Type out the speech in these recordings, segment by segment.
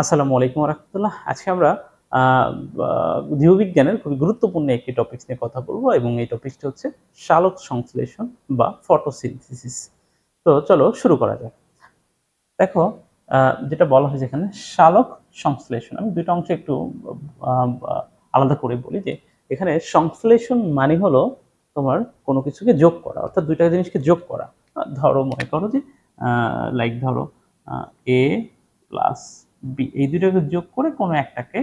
আসসালামু আলাইকুম রহমতুল্লাহ। আজকে আমরা জীববিজ্ঞানের খুবই গুরুত্বপূর্ণ একটি টপিক নিয়ে কথা বলব এবং এই টপিকটা হচ্ছে সালোক সংশ্লেষণ বা ফটোসিনথেসিস তো চলো শুরু করা যাক। দেখো যেটা বলা হয়েছে এখানে সালোক সংশ্লেষণ, আমি দুটো অংশ একটু আলাদা করে বলি যে, এখানে সংশ্লেষণ মানে হলো তোমার কোনো কিছুকে যোগ করা, অর্থাৎ দুইটা জিনিসকে যোগ করা। ধরো, মনে করো যে লাইক ধরো এ প্লাস বি, এই দুটোকে যোগ করে কোনো একটাকে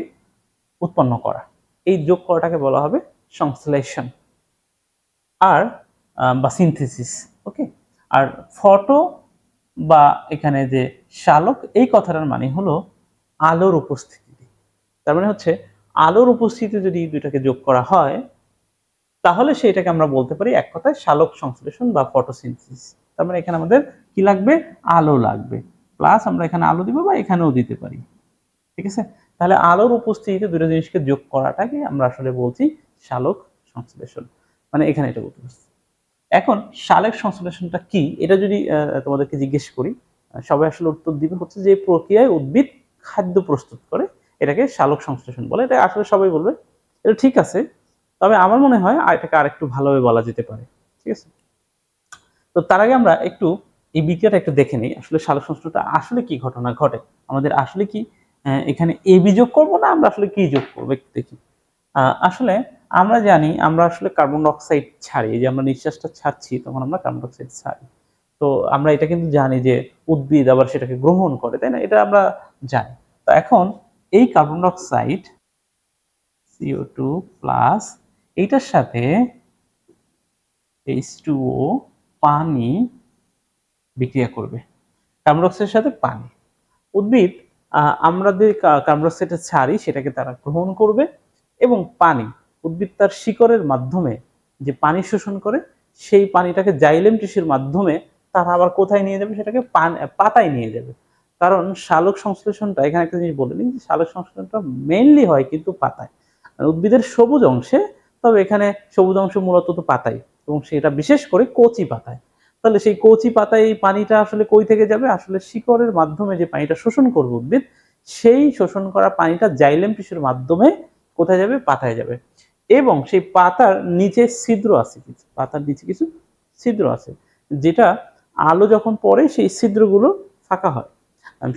উৎপন্ন করা। এই যোগ করাটাকে বলা হবে সংশ্লেষণ আর বা সিনথেসিস ওকে আর ফটো বা এখানে যে শালক, এই কথাটার মানে হলো আলোর উপস্থিতি। তার মানে হচ্ছে আলোর উপস্থিতি যদি এই দুইটাকে যোগ করা হয়, তাহলে সেটাকে আমরা বলতে পারি এক কথায় শালক সংশ্লেষণ বা ফটোসিনথেসিস। তার মানে এখানে আমাদের কি লাগবে? আলো লাগবে। প্লাস আমরা এখানে আলো দিব বা এখানেও দিতে পারি। ঠিক আছে? তাহলে আলোর উপস্থিতিতে দুটো জিনিসকে যোগ করাটাকে আমরা আসলে বলছি শালক সংশ্লেষণ। মানে এখানে এটা বলতে এখন শালক সংশ্লেষণটা কি? এটা যদি তোমাদেরকে জিজ্ঞেস করি সবাই আসলে উত্তর দিবে হচ্ছে যে প্রক্রিয়ায় উদ্ভিদ খাদ্য প্রস্তুত করে, এটাকে শালক সংশ্লেষণ বলে। এটা আসলে সবাই বলবে, এটা ঠিক আছে। তবে আমার মনে হয় এটাকে আরেকটু ভালোভাবে বলা যেতে পারে। ঠিক আছে? তো তার আগে আমরা একটু এই বিক্রিয়াটা একটু দেখে নিই। আসলে সালোক সংশ্লেষণটা আসলে কি ঘটনা ঘটে? আমাদের আসলে কি এখানে এ বি যোগ করব না, আমরা আসলে কি যোগ করব একটু দেখি। আসলে আমরা জানি, আমরা আসলে কার্বন ডাইঅক্সাইড ছাড়ি যে আমরা নিঃশ্বাসটা ছাড়ছি, তখন আমরা কার্বন ডাইঅক্সাইড ছাড়ি। তো আমরা এটা কিন্তু জানি যে উদ্ভিদ আবার সেটাকে গ্রহণ করে, তাই না? এটা আমরা জানি। তো এখন এই carbon dioxide CO two plus এইটার সাথে এইচ টু ও পানি বিক্রিয়া করবে। কার্বন ডাইঅক্সাইডের সাথে পানি। উদ্ভিদ আমরা যে কা- কার্বন ছাড়ি, সেটাকে তারা গ্রহণ করবে এবং পানি, উদ্ভিদ তার শিকড়ের মাধ্যমে যে পানি শোষণ করে, সেই পানিটাকে জাইলেম টিস্যুর মাধ্যমে তারা আবার কোথায় নিয়ে যাবে? সেটাকে পাতায় নিয়ে যাবে। কারণ শালক সংশ্লেষণটা, এখানে একটা জিনিস বলে নিই যে শালক সংশ্লেষণটা মেইনলি হয় কিন্তু পাতায়। উদ্ভিদের সবুজ অংশে, তবে এখানে সবুজ অংশ মূলত তো পাতায় এবং সেটা বিশেষ করে কচি পাতায়। তাহলে সেই কচি পাতায় এই পানিটা আসলে কই থেকে যাবে? আসলে শিকড়ের মাধ্যমে যে পানিটা শোষণ করবে উদ্ভিদ, সেই শোষণ করা পানিটা জাইলেম টিস্যুর মাধ্যমে কোথায় যাবে? পাতায় যাবে। এবং সেই পাতার নিচে ছিদ্র আছে কিছু, পাতার নিচে কিছু ছিদ্র আছে, যেটা আলো যখন পড়ে সেই ছিদ্রগুলো ফাঁকা হয়।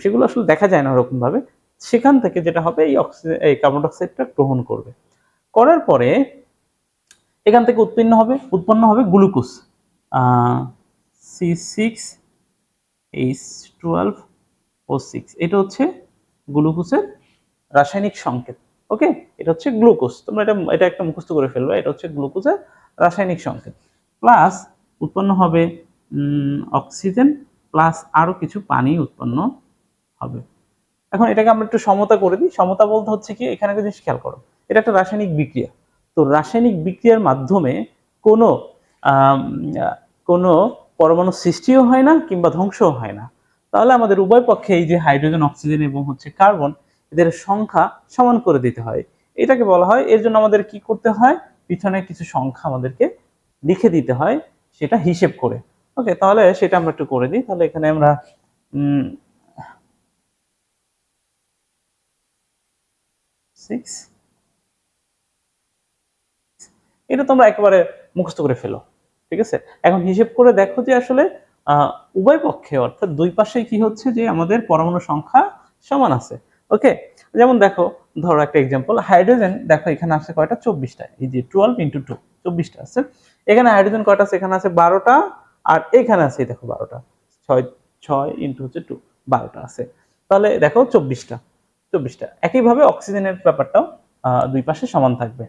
সেগুলো আসলে দেখা যায় না ওরকম ভাবে সেখান থেকে যেটা হবে, এই অক্সিজেন এই কার্বন ডাইঅক্সাইডটা গ্রহণ করবে। করার পরে এখান থেকে উৎপন্ন হবে উৎপন্ন হবে glucose. C six H twelve O six এটা হচ্ছে গ্লুকোজের রাসায়নিক সংকেত, ওকে? এটা হচ্ছে গ্লুকোজ। তোমরা এটা এটা একটা মুখস্থ করে ফেলবে, এটা হচ্ছে গ্লুকোজের রাসায়নিক সংকেত। প্লাস উৎপন্ন হবে অক্সিজেন, প্লাস আরও কিছু পানি উৎপন্ন হবে। এখন এটাকে আমরা একটু সমতা করে দিই। সমতা বলতে হচ্ছে কি, এখানে একটা জিনিস খেয়াল করো, এটা একটা রাসায়নিক বিক্রিয়া। তো রাসায়নিক বিক্রিয়ার মাধ্যমে কোনো কোনো পরমাণু সৃষ্টিও হয় না কিংবা ধ্বংসও হয় না। তাহলে আমাদের উভয় পক্ষে এই যে হাইড্রোজেন, অক্সিজেন এবং হচ্ছে কার্বন, এদের সংখ্যা সমান করে দিতে হয়। এটাকে বলা হয়, এর জন্য আমাদের কি করতে হয়? পিছনে কিছু সংখ্যা আমাদেরকে লিখে দিতে হয়, সেটা হিসেব করে। ওকে, তাহলে সেটা আমরা একটু করে দিই। তাহলে এখানে আমরা সিক্স এটা তোমরা একেবারে মুখস্থ করে ফেলো। ঠিক আছে? এখন হিসেব করে দেখো যে আসলে উভয় পক্ষে, অর্থাৎ দুই পাশে কি হচ্ছে যে আমাদের পরমাণু সংখ্যা সমান আছে। ওকে? যেমন দেখো, ধরো একটা এক্সাম্পল হাইড্রোজেন দেখো এখানে আছে কয়টা? চব্বিশটা। এই যে টুয়েলভ ইন্টু টু চব্বিশটা আছে। এখানে হাইড্রোজেন কয়টা আছে? এখানে আছে বারোটা। আর এখানে আছে দেখো বারোটা। ছয় ছয় ইন্টু হচ্ছে টু বারোটা আছে। তাহলে দেখো চব্বিশটা চব্বিশটা। একইভাবে অক্সিজেনের ব্যাপারটাও দুই পাশে সমান থাকবে।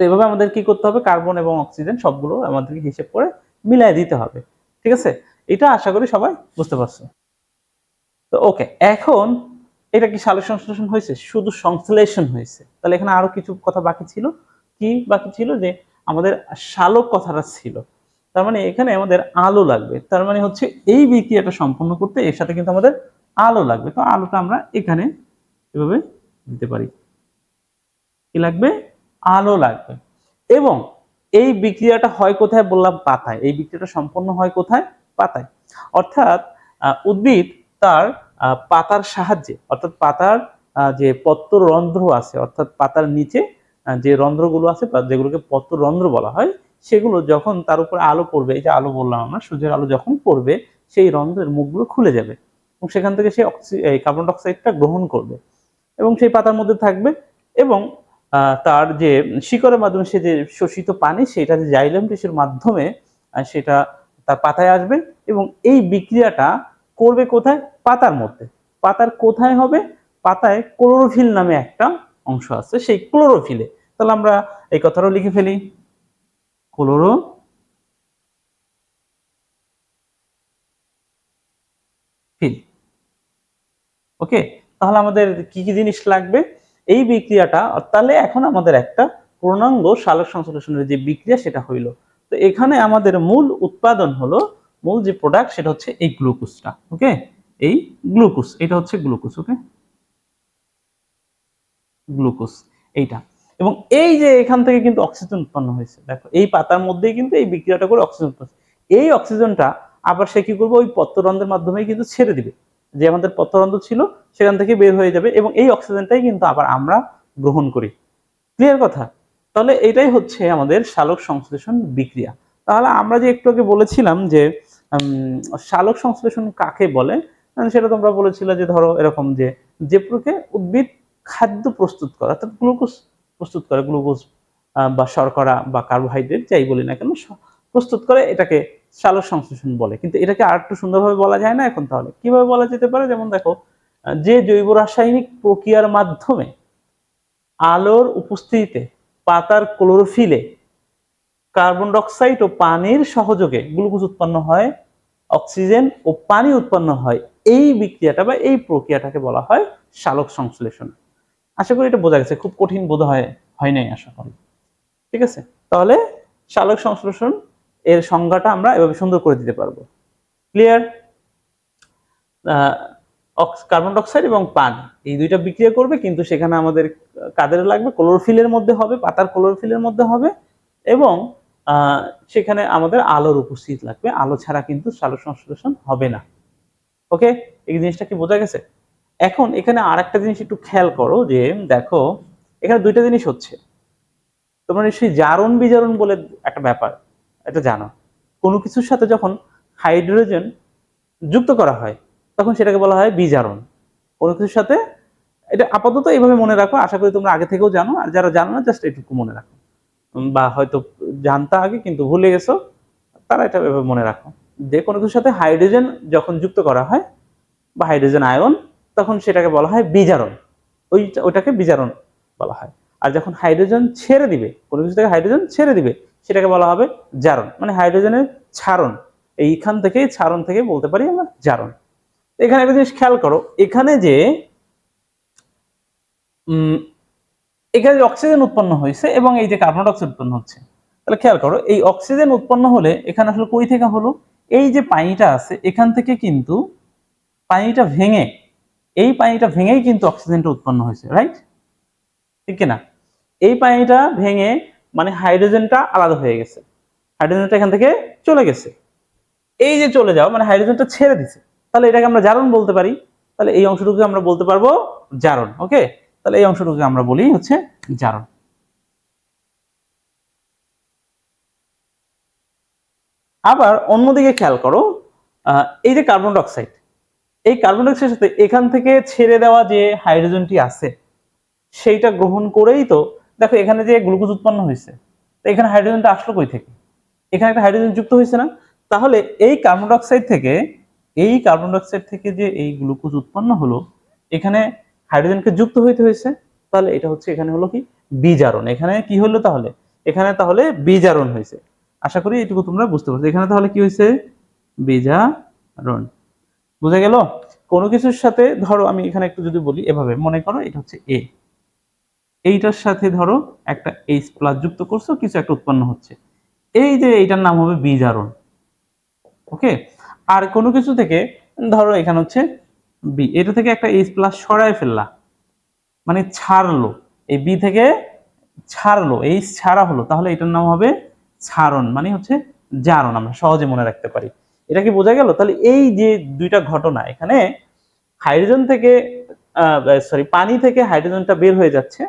তো এভাবে আমাদের কি করতে হবে? কার্বন এবং অক্সিজেন সবগুলো আমাদেরকে হিসেব করে মিলাই দিতে হবে। ঠিক আছে? এটা আশা করি সবাই বুঝতে পারছ। তো ওকে, এখন এটা কি সালোক সংশ্লেষণ হয়েছে? শুধু সংশ্লেষণ হয়েছে। তাহলে এখানে আরও কিছু কথা বাকি ছিল? কি বাকি ছিল? যে আমাদের শালক কথাটা ছিল। তার মানে এখানে আমাদের আলো লাগবে। তার মানে হচ্ছে এই বিক্রিয়াটা সম্পন্ন করতে এর সাথে কিন্তু আমাদের আলো লাগবে। তো আলোটা আমরা এখানে এভাবে দিতে পারি। কি লাগবে? আলো লাগবে। এবং এই বিক্রিয়াটা হয় কোথায় বললাম পাতায়। এই বিক্রিয়াটা সম্পন্ন হয় কোথায়? পাতায়। অর্থাৎ উদ্ভিদ তার পাতার সাহায্যে, অর্থাৎ পাতার যে পত্র রন্ধ্র আছে, অর্থাৎ পাতার নিচে যে রন্ধ্রগুলো আছে যেগুলোকে পত্র রন্ধ্র বলা হয়, সেগুলো যখন তার উপরে আলো পড়বে, এই যে আলো বললাম আমরা, সূর্যের আলো যখন পড়বে, সেই রন্ধ্রের মুখগুলো খুলে যাবে। এবং সেখান থেকে সে অক্সি কার্বন ডাইঅক্সাইডটা গ্রহণ করবে। এবং সেই পাতার মধ্যে থাকবে এবং তার যে শিকড়ের মাধ্যমে সে যে শোষিত পানি, সেটা যে জাইলেম টিস্যুর মাধ্যমে সেটা তার পাতায় আসবে এবং এই বিক্রিয়াটা করবে কোথায়? পাতার মধ্যে। পাতার কোথায় হবে? পাতায় ক্লোরোফিল নামে একটা অংশ আছে, সেই ক্লোরোফিলে। তাহলে আমরা এই কথাটাও লিখে ফেলি। Chlorophyll. ওকে? তাহলে আমাদের কি কি জিনিস লাগবে? এই বিক্রিয়াটা, তাহলে এখন আমাদের একটা পূর্ণাঙ্গ সালোক সংশ্লেষণের যে বিক্রিয়া সেটা হইল। তো এখানে আমাদের মূল উৎপাদন হলো, মূল যে প্রোডাক্ট সেটা হচ্ছে এই গ্লুকোজটা ওকে এই গ্লুকোজ এটা হচ্ছে গ্লুকোজ ওকে গ্লুকোজ এইটা। এবং এই যে এখান থেকে কিন্তু অক্সিজেন উৎপন্ন হয়েছে, দেখো, এই পাতার মধ্যেই কিন্তু এই বিক্রিয়াটা করে অক্সিজেন উৎপন্ন এই অক্সিজেনটা আবার সে কি করবে? ওই পত্ররন্ধ্রের মাধ্যমে কিন্তু ছেড়ে দিবে। যে আমাদের পত্ররন্ধ্র ছিল, সেখান থেকে বের হয়ে যাবে এবং এই অক্সিজেনটাই কিন্তু আবার আমরা গ্রহণ করি। ক্লিয়ার কথা? তাহলে এটাই হচ্ছে আমাদের সালোক সংশ্লেষণ বিক্রিয়া। তাহলে আমরা যে একটু আগে বলেছিলাম যে সালোক সংশ্লেষণ কাকে বলে? সেটা তোমরা বলেছিলে যে ধরো এরকম যে যে প্রক্রিয়া উদ্ভিদ খাদ্য প্রস্তুত করে, অর্থাৎ গ্লুকোজ প্রস্তুত করে, গ্লুকোজ বা শর্করা বা কার্বোহাইড্রেট, যাই বলি না কেন প্রস্তুত করে এটাকে সালোক সংশ্লেষণ বলে। কিন্তু এটাকে আর একটু সুন্দরভাবে বলা যায় না এখন তাহলে? কীভাবে বলা যেতে পারে? যেমন দেখো, যে জৈব রাসায়নিক প্রক্রিয়ার মাধ্যমে আলোর উপস্থিতিতে পাতার ক্লোরোফিলে কার্বন ডাইঅক্সাইড ও পানির সহযোগে গ্লুকোজ উৎপন্ন হয়, অক্সিজেন ও পানি উৎপন্ন হয়, এই বিক্রিয়াটা বা এই প্রক্রিয়াটাকে বলা হয় সালোক সংশ্লেষণ। আশা করি এটা বোঝা গেছে। খুব কঠিন বোধ হয় হয় নাই আশা করি। ঠিক আছে? তাহলে সালোক সংশ্লেষণ এর সংজ্ঞাটা আমরা এভাবে সুন্দর করে দিতে পারব। ক্লিয়ার কার্বন ডাইঅক্সাইড এবং পানি, এই দুইটা বিক্রিয়া করবে, কিন্তু সেখানে আমাদের কাদের লাগবে? ক্লোরোফিলের মধ্যে হবে, পাতার ক্লোরোফিলের মধ্যে হবে এবং সেখানে আমাদের আলোর উপস্থিত লাগবে। আলো ছাড়া কিন্তু সালোক সংশ্লেষণ হবে না। ওকে এই জিনিসটা কি বোঝা গেছে? এখন এখানে আর একটা জিনিস একটু খেয়াল করো যে, দেখো, এখানে দুইটা জিনিস হচ্ছে। তোমরা নিশ্চয়ই জারণ বিজারণ বলে একটা ব্যাপার। এটা জানো। কোনো কিছুর সাথে যখন হাইড্রোজেন যুক্ত করা হয়, তখন সেটাকে বলা হয় বিজারণ। কোনো কিছুর সাথে, এটা আপাতত এইভাবে মনে রাখো, আশা করি তোমরা আগে থেকেও জানো, আর যারা জানো না, জাস্ট এটুকু মনে রাখো। বা হয়তো জানতা আগে, কিন্তু ভুলে গেছো, তারা এটা এভাবে মনে রাখো। যে কোনো কিছুর সাথে হাইড্রোজেন যখন যুক্ত করা হয়, বা হাইড্রোজেন আয়ন, তখন সেটাকে বলা হয় বিজারণ। ওই ওইটাকে বিজারণ বলা হয়। আর যখন হাইড্রোজেন ছেড়ে দিবে, কোনো কিছু থেকে হাইড্রোজেন ছেড়ে দিবে সেটাকে বলা হবে জারণ মানে হাইড্রোজেনের ছাড়ন এইখান থেকে ছাড়ন থেকে বলতে পারি আমরা জারণ। এখানে একটা জিনিস খেয়াল করো, এখানে যে এখানে যে অক্সিজেন উৎপন্ন হয়েছে এবং এই যে কার্বন ডাইঅক্সাইড উৎপন্ন হচ্ছে, তাহলে খেয়াল করো, এই অক্সিজেন উৎপন্ন হলে এখানে আসলে কই থেকে হলো? এই যে পানিটা আছে, এখান থেকে কিন্তু পানিটা ভেঙে, এই পানিটা ভেঙেই কিন্তু অক্সিজেনটা উৎপন্ন হয়েছে রাইট ঠিক কিনা? এই পানিটা ভেঙে মানে হাইড্রোজেনটা আলাদা হয়ে গেছে। হাইড্রোজেনটা এখান থেকে চলে গেছে। এই যে চলে যাও মানে হাইড্রোজেনটা ছেড়ে দিছে, তাহলে এটাকে আমরা জারণ বলতে পারি। তাহলে এই অংশটুকু আমরা বলতে পারব জারণ, ওকে? তাহলে এই অংশটুকু আমরা বলি হচ্ছে জারণ। আবার অন্যদিকে খেয়াল করো এই যে কার্বন ডাইঅক্সাইড, এই কার্বন ডাইঅক্সাইডের সাথে এখান থেকে ছেড়ে দেওয়া যে হাইড্রোজেনটি আছে, সেইটা গ্রহণ করেই তো দেখো, এখানে যে গ্লুকোজ উৎপন্ন হয়েছে, তো এখানে হাইড্রোজেনটা আসলো কই থেকে? এখানে একটা হাইড্রোজেন যুক্ত হয়েছে না? তাহলে এই কার্বন ডাইঅক্সাইড থেকে, এই কার্বন ডাইঅক্সাইড থেকে যে এই গ্লুকোজ উৎপন্ন হলো, এখানে হাইড্রোজেনকে যুক্ত হইতে হয়েছে। তাহলে এটা হচ্ছে, এখানে হলো কি? বিজারণ। এখানে কি হলো তাহলে? এখানে তাহলে বিজারণ হয়েছে। আশা করি এটুকু তোমরা বুঝতে পারছ। এখানে তাহলে কি হয়েছে? বিজারণ। বুঝা গেল? কোনো কিছুর সাথে, ধরো আমি এখানে একটু যদি বলি, এভাবে মনে করো, এটা হচ্ছে এ এইটার সাথে ধরো একটা এইচ প্লাস যুক্ত করছ, কিছু একটা উৎপন্ন হচ্ছে। এই যে এইটার নাম হবে বিজারণ। ওকে আর কোনো কিছু থেকে ধরো এখানে হচ্ছে বি এটা থেকে একটা এইচ প্লাস সরায় ফেললা। মানে ছাড়লো। এই বি থেকে ছাড়লো এইচ ছাড়া হলো। তাহলে এটার নাম হবে ছাড়ন মানে হচ্ছে জারণ, আমরা সহজে মনে রাখতে পারি। এটা কি বোঝা গেল? তাহলে এই যে দুইটা ঘটনা, এখানে হাইড্রোজেন থেকে সরি পানি থেকে হাইড্রোজেনটা বের হয়ে যাচ্ছে।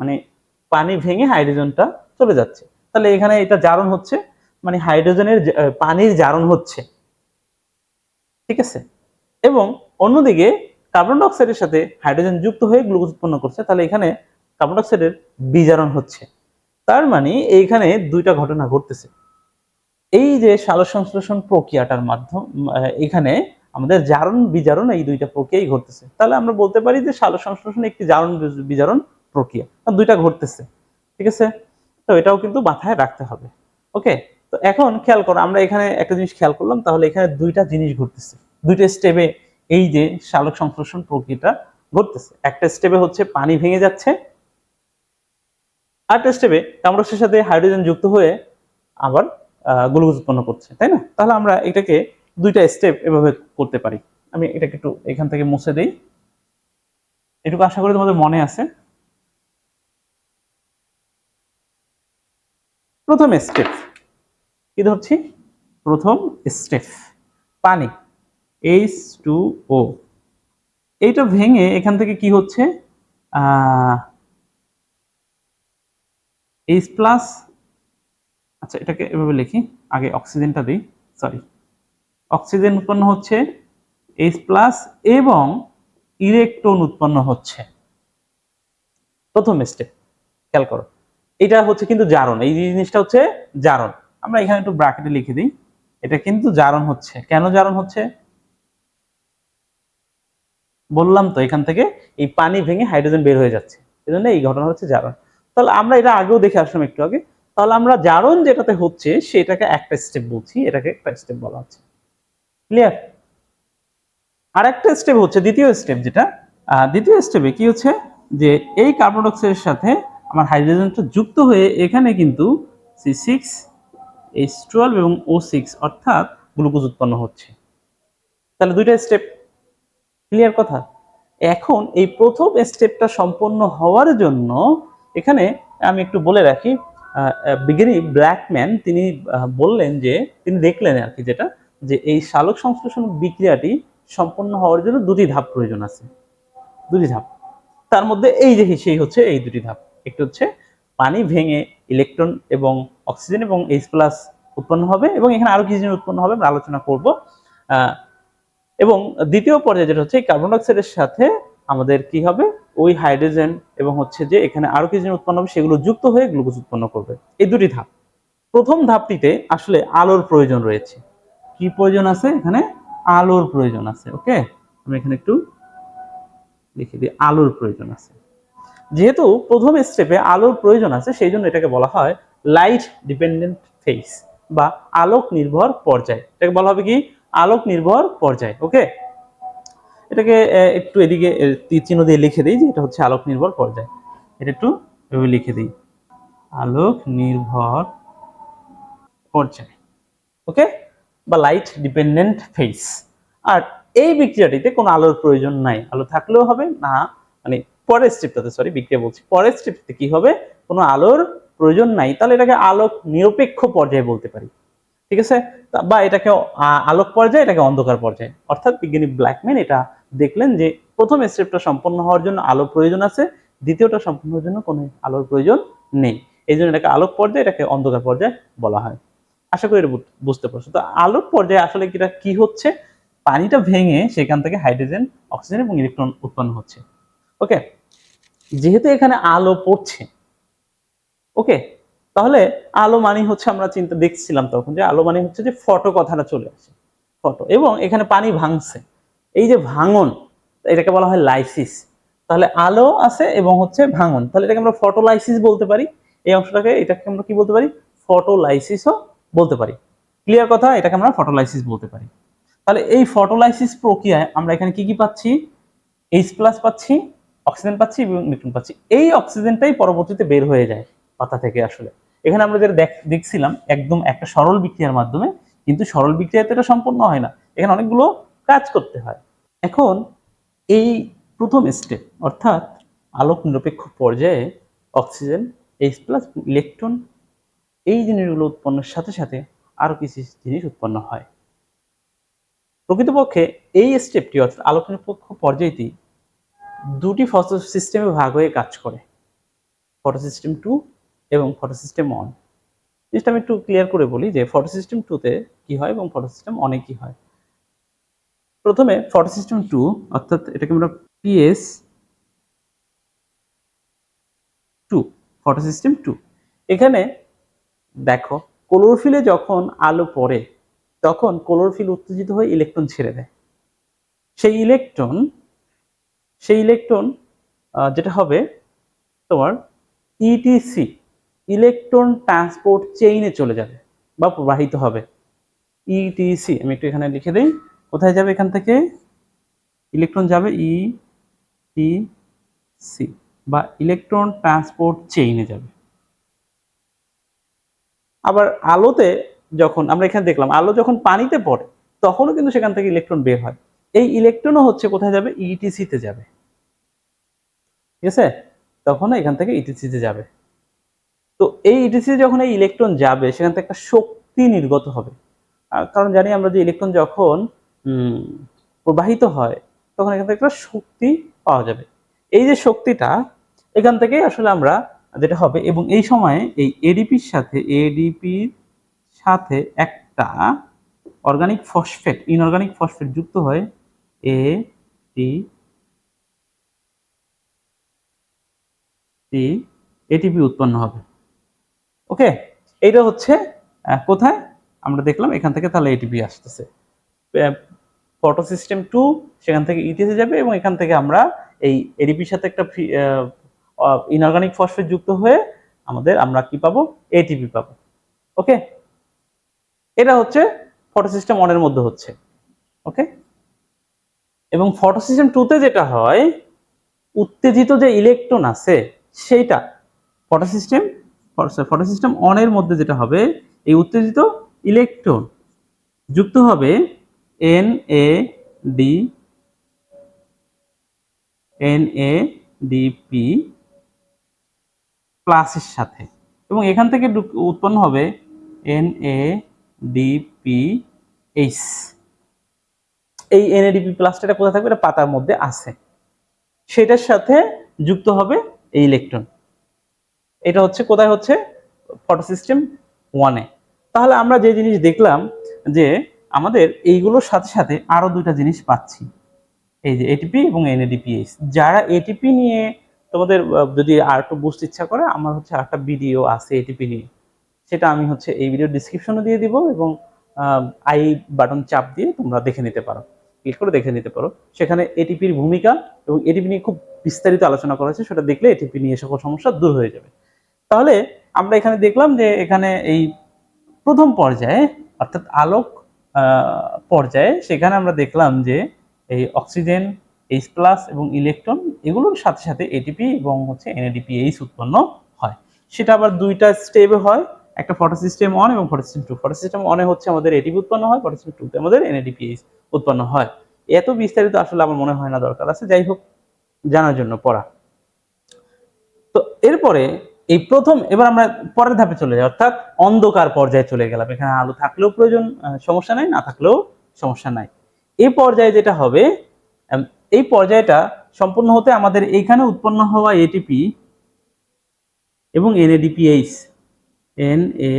মানে পানি ভেঙে হাইড্রোজেনটা চলে যাচ্ছে। তাহলে এখানে এটা জারণ হচ্ছে মানে হাইড্রোজেনের পানির জারণ হচ্ছে। ঠিক আছে? এবং অন্যদিকে কার্বন ডাইঅক্সাইডের সাথে হাইড্রোজেন যুক্ত হয়ে গ্লুকোজ উৎপন্ন করছে, তাহলে এখানে কার্বন ডাইঅক্সাইডের বিজারণ হচ্ছে। তার মানে এইখানে দুইটা ঘটনা ঘটতেছে। এই যে সালোক সংশ্লেষণ প্রক্রিয়াটার মাধ্যম এখানে আমাদের জারণ বিজারণ এই দুইটা প্রক্রিয়াই ঘটতেছে। তাহলে আমরা বলতে পারি যে সালোক সংশ্লেষণ একটি জারণ বিজারণ প্রক্রিয়া। দুইটা ঘটতেছে, ঠিক আছে? তো এটাও কিন্তু মাথায় রাখতে হবে, ওকে? তো এখন খেয়াল করো, আমরা এখানে একটা জিনিস খেয়াল করলাম, তাহলে এখানে দুইটা জিনিস ঘটতেছে। দুইটা স্টেপে এই যে সালোক সংশ্লেষণ প্রক্রিয়াটা ঘটতেছে। একটা স্টেপে হচ্ছে পানি ভেঙে যাচ্ছে, আরেকটা স্টেপে কামড়সের সাথে হাইড্রোজেন যুক্ত হয়ে আবার গ্লুকোজ উৎপন্ন করছে, তাই না? তাহলে আমরা এটাকে দুইটা স্টেপ এভাবে করতে পারি। আমি এটাকে একটু এখান থেকে মুছে দেই। এটুকু আশা করি তোমাদের মনে আছে। প্রথম স্টেপ। কি ধরছি? প্রথম স্টেপ। পানি। এইচ টু ও এইটা ভেঙে এখান থেকে কি হচ্ছে? এইচ প্লাস আচ্ছা এটাকে এভাবে লিখি। আগে অক্সিজেনটা দিই। সরি অক্সিজেন উৎপন্ন হচ্ছে এইচ প্লাস এবং ইলেকট্রন উৎপন্ন হচ্ছে। প্রথম স্টেপ। খেয়াল করো। এটা হচ্ছে কিন্তু জারণ। এই জিনিসটা হচ্ছে জারণ। আমরা এখানে একটু ব্র্যাকেটে লিখে দিই। এটা কিন্তু জারণ হচ্ছে। কেন জারণ হচ্ছে? বললাম তো এখান থেকে এই পানি ভেঙে হাইড্রোজেন বের হয়ে যাচ্ছে। এই জন্য এই ঘটনা হচ্ছে জারণ। তাহলে আমরা এটা আগেও দেখে আসলাম একটু আগে। তাহলে আমরা জারণ যেটাতে হচ্ছে সেটাকে একটা স্টেপ বলছি। এটাকে একটা স্টেপ বলা হচ্ছে। ক্লিয়ার আর একটা স্টেপ হচ্ছে দ্বিতীয় স্টেপ যেটা। দ্বিতীয় স্টেপে কি হচ্ছে? যে এই কার্বন ডাইঅক্সাইডের সাথে আমার হাইড্রোজেনটা যুক্ত হয়ে এখানে কিন্তু সি সিক্স এইচ টুয়েলভ এবং ও সিক্স অর্থাৎ গ্লুকোজ উৎপন্ন হচ্ছে। তাহলে দুইটা স্টেপ ক্লিয়ার কথা? এখন এই প্রথম স্টেপটা সম্পন্ন হওয়ার জন্য এখানে আমি একটু বলে রাখি বিজ্ঞানী ব্ল্যাকম্যান তিনি বললেন যে, তিনি দেখলেন আর কি যেটা, যে এই সালোক সংশ্লেষণ বিক্রিয়াটি সম্পন্ন হওয়ার জন্য দুটি ধাপ প্রয়োজন আছে। দুটি ধাপ। তার মধ্যে এই যে সেই হচ্ছে এই দুটি ধাপ। একটি হচ্ছে পানি ভেঙে ইলেকট্রন এবং অক্সিজেন এবং এইচ প্লাস উৎপন্ন হবে এবং এখানে আরও কিছু জিনিস উৎপন্ন হবে, আমরা আলোচনা করব। এবং দ্বিতীয় পর্যায়ে যেটা হচ্ছে কার্বন ডাইঅক্সাইডের সাথে আমাদের কি হবে? ওই হাইড্রোজেন এবং হচ্ছে যে এখানে আরও কিছু জিনিস উৎপন্ন হবে, সেগুলো যুক্ত হয়ে গ্লুকোজ উৎপন্ন করবে। এই দুটি ধাপ। প্রথম ধাপটিতে আসলে আলোর প্রয়োজন রয়েছে। কি প্রয়োজন আছে? এখানে আলোর প্রয়োজন আছে ওকে আমি এখানে একটু লিখে দিই, আলোর প্রয়োজন আছে। যেহেতু প্রথম স্টেপে আলোর প্রয়োজন আছে, সেই জন্য এটাকে বলা হয় লাইট ডিপেন্ডেন্ট ফেস বা আলোক নির্ভর পর্যায়। এটাকে বলা হবে কি? আলোক নির্ভর পর্যায় ওকে এটাকে একটু এদিকে চিহ্ন দিয়ে লিখে দিই যে এটা হচ্ছে আলোক নির্ভর পর্যায়। এটা একটু এভাবে লিখে দিই। আলোক নির্ভর পর্যায় ওকে বা লাইট ডিপেন্ডেন্ট ফেস আর এই বিক্রিয়াটিতে কোনো আলোর প্রয়োজন নাই। আলো থাকলেও হবে, না মানে পরের স্টেপটাতে সরি বিক্রিয়া বলছি। পরের স্টেপটাতে কি হবে? কোনো আলোর প্রয়োজন নাই। তাহলে এটাকে আলোক নিরপেক্ষ পর্যায়ে বলতে পারি। ঠিক আছে? বা এটাকে আলোক পর্যায়ে, এটাকে অন্ধকার পর্যায়ে। অর্থাৎ বিজ্ঞানী ব্ল্যাকম্যান এটা দেখলেন যে, প্রথম স্টেপটা সম্পন্ন হওয়ার জন্য আলো প্রয়োজন আছে। দ্বিতীয়টা সম্পন্ন হওয়ার জন্য কোনো আলোর প্রয়োজন নেই। এই জন্য এটাকে আলোক পর্যায়ে, এটাকে অন্ধকার পর্যায়ে বলা হয়। আশা করি এটা বুঝতে পারছ। তো আলোক পর্যায়ে আসলে এটা কি হচ্ছে? পানিটা ভেঙে সেখান থেকে হাইড্রোজেন, অক্সিজেন এবং ইলেকট্রন উৎপন্ন হচ্ছে। ওকে? যেহেতু এখানে আলো পড়ছে। ওকে? তাহলে আলো মানে হচ্ছে আমরা চিন্তা দেখছিলাম তখন যে আলো মানে হচ্ছে যে ফটো কথাটা চলে আসে। ফটো। এবং এখানে পানি ভাঙছে। এই যে ভাঙন, এটাকে বলা হয় লাইসিস তাহলে আলো আছে এবং হচ্ছে ভাঙন। তাহলে এটাকে আমরা ফটোলাইসিস বলতে পারি। এই অংশটাকে এটাকে আমরা কি বলতে পারি? ফটোলাইসিসও বলতে পারি। ক্লিয়ার কথা? এটাকে আমরা ফটোলাইসিস বলতে পারি। তাহলে এই ফটোলাইসিস প্রক্রিয়ায় আমরা এখানে কি কি পাচ্ছি? এইচ প্লাস পাচ্ছি। অক্সিজেন পাচ্ছি এবং নিউট্রন পাচ্ছি। এই অক্সিজেনটাই পরবর্তীতে বের হয়ে যায় পাতা থেকে আসলে। এখানে আমরা যেটা দেখ- দেখছিলাম, একদম একটা সরল বিক্রিয়ার মাধ্যমে, কিন্তু সরল বিক্রিয়াতে এটা সম্পূর্ণ হয় না। এখানে অনেকগুলো কাজ করতে হয়। এখন এই প্রথম স্টেপ অর্থাৎ আলোক নিরপেক্ষ পর্যায়ে অক্সিজেন এইচ প্লাস ইলেকট্রন এই জিনিসগুলো উৎপন্নের সাথে সাথে আরও কিছু জিনিস উৎপন্ন হয়। প্রকৃতপক্ষে এই স্টেপটি অর্থাৎ আলোক নিরপেক্ষ পর্যায়টি দুটি ফটো সিস্টেমে ভাগ হয়ে কাজ করে। ফটো সিস্টেম টু এবং ফটো সিস্টেম অন জিনিসটা আমি একটু ক্লিয়ার করে বলি যে ফটো সিস্টেম টুতে কি হয় এবং ফটো সিস্টেম অনে কি হয়। প্রথমে ফটো সিস্টেম টু অর্থাৎ এটাকে আমরা PS two photo system two এখানে দেখো ক্লোরোফিলে যখন আলো পড়ে, তখন ক্লোরোফিল উত্তেজিত হয়ে ইলেকট্রন ছেড়ে দেয়। সেই ইলেকট্রন সেই ইলেকট্রন যেটা হবে তোমার ইটিসি ইলেকট্রন ট্রান্সপোর্ট চেইনে চলে যাবে বা প্রবাহিত হবে। ইটিসি আমি একটু এখানে লিখে দিই। কোথায় যাবে এখান থেকে? ইলেকট্রন যাবে ই টি সি বা ইলেকট্রন ট্রান্সপোর্ট চেইনে যাবে। আবার আলোতে যখন, আমরা এখানে দেখলাম, আলো যখন পানিতে পড়ে, তখনও কিন্তু সেখান থেকে ইলেকট্রন বের হয়। এই ইলেকট্রনও হচ্ছে কোথায় যাবে? ইটিসিতে যাবে। ঠিক আছে? তখন এখান থেকে ইটিসিতে যাবে। তো এই ইটিসি যখন এই ইলেকট্রন যাবে, সেখান থেকে একটা শক্তি নির্গত হবে। কারণ জানি আমরা যে ইলেকট্রন যখন প্রবাহিত হয়, তখন এখান থেকে একটা শক্তি পাওয়া যাবে। এই যে শক্তিটা, এখান থেকে আসলে আমরা যেটা হবে, এবং এই সময়ে এই এডিপির সাথে এডিপির সাথে একটা অর্গানিক ফসফেট ইনঅর্গানিক ফসফেট যুক্ত হয় এ টি টি এটিপি উৎপন্ন হবে। ওকে এইটা হচ্ছে কোথায়? আমরা দেখলাম এখান থেকে তাহলে এটিপি আসতেছে। ফটো সিস্টেম টু সেখান থেকে ইতিহাসে যাবে এবং এখান থেকে আমরা এই এডিপির সাথে একটা ইনঅর্গানিক ফসফেট যুক্ত হয়ে আমাদের আমরা কি পাবো? এটিপি পাবো। ওকে এটা হচ্ছে ফটো সিস্টেম ওয়ানের মধ্যে হচ্ছে। ওকে এবং ফটো সিস্টেম টুতে যেটা হয়, উত্তেজিত যে ইলেকট্রন আছে, সেইটা ফটো সিস্টেম ফটো সিস্টেম অনের মধ্যে যেটা হবে, এই উত্তেজিত ইলেকট্রন যুক্ত হবে N A D N A DP প্লাসের সাথে। এবং এখান থেকে উৎপন্ন হবে এন এ ডিপি এইচ এই এনএডিপি প্লাসটা কোথায় থাকবে? এটা পাতার মধ্যে আছে। সেটার সাথে যুক্ত হবে এই ইলেকট্রন এটা হচ্ছে, কোথায় হচ্ছে? ফটো সিস্টেম ওয়ানে তাহলে আমরা যে জিনিস দেখলাম যে আমাদের এইগুলোর সাথে সাথে আরও দুইটা জিনিস পাচ্ছি। এই যে এটিপি এবং এনএডিপিএস যারা এটিপি নিয়ে তোমাদের যদি আর একটু বুঝতে ইচ্ছা করে, আমার হচ্ছে আর একটা ভিডিও আছে এটিপি নিয়ে। সেটা আমি হচ্ছে এই ভিডিও ডিসক্রিপশনে দিয়ে দিব এবং আই বাটন চাপ দিয়ে তোমরা দেখে নিতে পারো। ক্লিক করে দেখে নিতে পারো। সেখানে এটিপির ভূমিকা এবং এটিপি নিয়ে খুব বিস্তারিত আলোচনা করা হয়েছে, সেটা দেখলে এটিপি নিয়ে সকল সমস্যা দূর হয়ে যাবে। তাহলে আমরা এখানে দেখলাম যে এখানে এই প্রথম পর্যায়ে, অর্থাৎ আলোক পর্যায়ে, সেখানে আমরা দেখলাম যে এই অক্সিজেন এইচ প্লাস এবং ইলেকট্রন, এগুলোর সাথে সাথে এটিপি এবং হচ্ছে এনএডিপি এইচ উৎপন্ন হয়। সেটা আবার দুইটা স্টেপে হয়, একটা ফটো সিস্টেম অন এবং photo system two photo system অনে হচ্ছে আমাদের এটিপি উৎপন্ন হয় ফটো সিস্টেম টুতে আমাদের এনএডিপি এইচ উৎপন্ন হয়। এত বিস্তারিত আসলে আমার মনে হয় না দরকার আছে, যাই হোক, জানার জন্য পড়া। তো এরপরে এই প্রথম, এবার আমরা পরের ধাপে চলে যাই, অর্থাৎ অন্ধকার পর্যায়ে চলে গেলাম। এখানে আলো থাকলেও প্রয়োজন সমস্যা নাই, না থাকলেও সমস্যা নাই। এই পর্যায়ে যেটা হবে এই পর্যায়টা সম্পূর্ণ হতে আমাদের এইখানে উৎপন্ন হওয়া এটিপি এবং এনএডিপিএইচ এন এ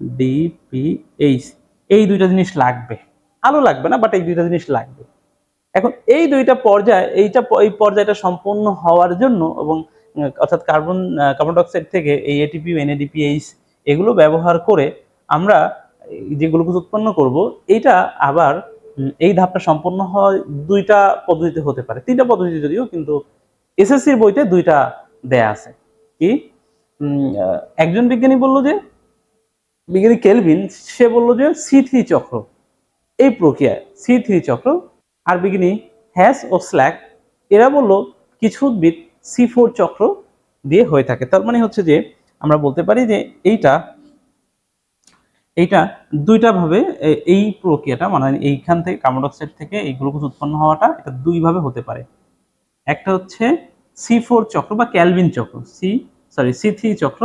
ডিপিএইচ এই দুইটা জিনিস লাগবে। আলো লাগবে না বাট এই দুইটা জিনিস লাগবে। এখন এই দুইটা পর্যায়, এইটা এই পর্যায়টা সম্পূর্ণ হওয়ার জন্য এবং অর্থাৎ কার্বন কার্বন ডাইঅক্সাইড থেকে এই এটিপি এনএডিপিএইচ এগুলো ব্যবহার করে আমরা যে গ্লুকোজ উৎপন্ন করব, এইটা আবার এই ধাপটা সম্পন্ন হয় দুইটা পদ্ধতিতে হতে পারে। তিনটা পদ্ধতি যদিও, কিন্তু এসএসসির বইতে দুইটা দেয়া আছে। কি? একজন বিজ্ঞানী বলল যে, বিজ্ঞানী কেলভিন, সে বলল যে সি থ্রি চক্র এই প্রক্রিয়ায় সি থ্রি চক্র আর বিগিনি হ্যাস ও স্ল্যাক, এরা বলল কিছু উদ্ভিদ সি ফোর চক্র দিয়ে হয়ে থাকে। তার মানে হচ্ছে যে, আমরা বলতে পারি যে এইটা এইটা দুইটা ভাবে এই প্রক্রিয়াটা মানে এইখান থেকে কার্বন ডাইঅক্সাইড থেকে এই গ্লুকোজ উৎপন্ন হওয়াটা, এটা দুই ভাবে হতে পারে। একটা হচ্ছে সি ফোর চক্র বা ক্যালভিন চক্র সি সরি সি থ্রি চক্র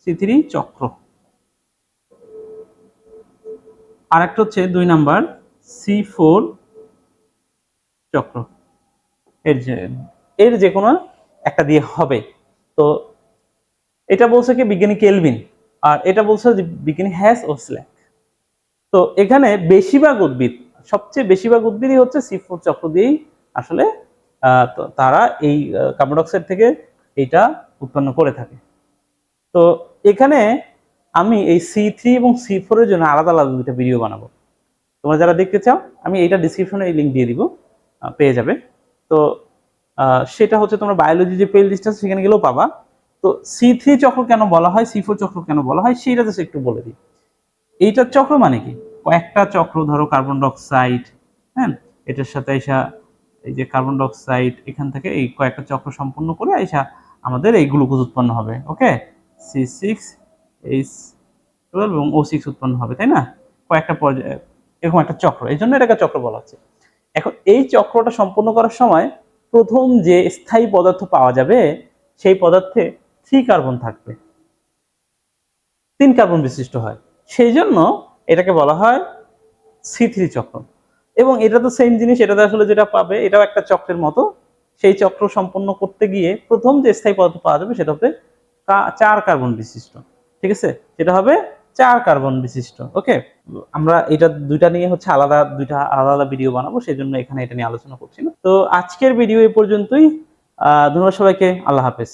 সি থ্রি চক্র। আর একটা হচ্ছে দুই নাম্বার সি ফোর চক্র। এর যে এর যে কোনো একটা দিয়ে হবে। তো এটা বলছে কি বিজ্ঞানী কেলভিন, আর এটা বলছে যে বিজ্ঞানী হ্যাস ও স্ল্যাক। তো এখানে বেশিরভাগ উদ্ভিদ, সবচেয়ে বেশিরভাগ উদ্ভিদই হচ্ছে সি ফোর চক্র দিয়েই আসলে তারা এই কার্বন ডাইঅক্সাইড থেকে এইটা উৎপন্ন করে থাকে। তো এখানে আমি এই সি থ্রি এবং সি ফোর এর জন্য আলাদা আলাদা দুটো ভিডিও বানাবো। তোমরা যারা দেখতে চাও, আমি এইটা ডিসক্রিপশনে এই লিঙ্ক দিয়ে দিব পেয়ে যাবে। তো সেটা হচ্ছে তোমরা বায়োলজি যে প্লে লিস্ট আছে, সেখানে গেলেও পাবা। তো সি থ্রি চক্র কেন বলা হয় সি ফোর চক্র কেন বলা হয় সেটা জাস্ট একটু বলে দিই। এইটার চক্র মানে কি? কয়েকটা চক্র, ধরো কার্বন ডাইঅক্সাইড হ্যাঁ? এটার সাথে এসা এই যে কার্বন ডাইঅক্সাইড এখান থেকে এই কয়েকটা চক্র সম্পূর্ণ করে এসা আমাদের এই গ্লুকোজ উৎপন্ন হবে okay C six H twelve এবং ও সিক্স উৎপন্ন হবে, তাই না? কয়েকটা পর্যায়ে এরকম একটা চক্র এই জন্য এটাকে চক্র বলা হচ্ছে। এখন এই চক্রটা সম্পূর্ণ করার সময় প্রথম যে স্থায়ী পদার্থ পাওয়া যাবে, সেই পদার্থে থ্রি কার্বন থাকবে। তিন কার্বন বিশিষ্ট হয়। সেই জন্য এটাকে বলা হয় সি থ্রি চক্র। এবং এটা তো সেম জিনিস, এটাতে আসলে যেটা পাবে, এটাও একটা চক্রের মতো। সেই চক্র সম্পন্ন করতে গিয়ে প্রথম যে স্থায়ী পদার্থ পাওয়া যাবে, সেটা হবে চার কার্বন বিশিষ্ট। ঠিক আছে? সেটা হবে চার কার্বন বিশিষ্ট, ওকে? আমরা এটা দুইটা নিয়ে হচ্ছে আলাদা দুইটা আলাদা আলাদা ভিডিও বানাবো সেই জন্য এখানে এটা নিয়ে আলোচনা করছি না। তো আজকের ভিডিও এই পর্যন্তই। আহ, ধন্যবাদ সবাইকে। আল্লাহ হাফেজ।